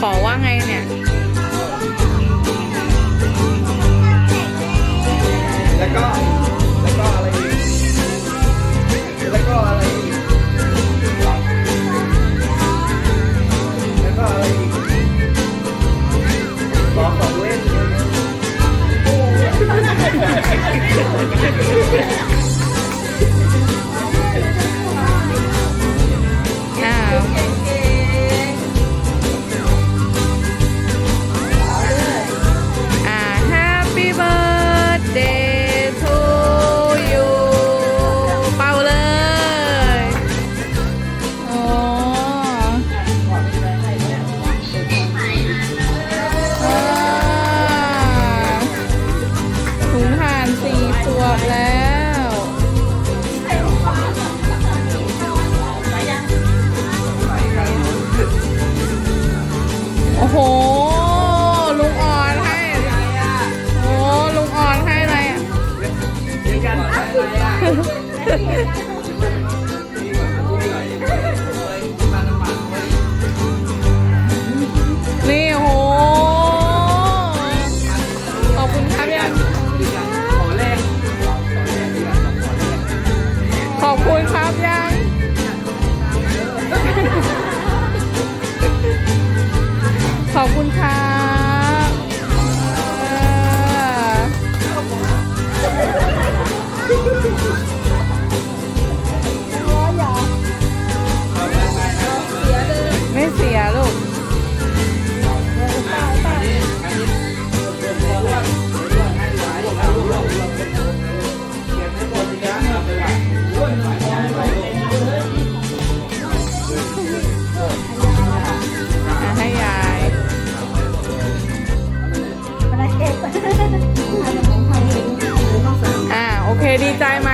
ขอว่าไงเนี่ย มาแล้ว โอ้โห ลุงอ่อนให้ โอ้ลุงอ่อนให้อะไรอะ Top ดีใจไหม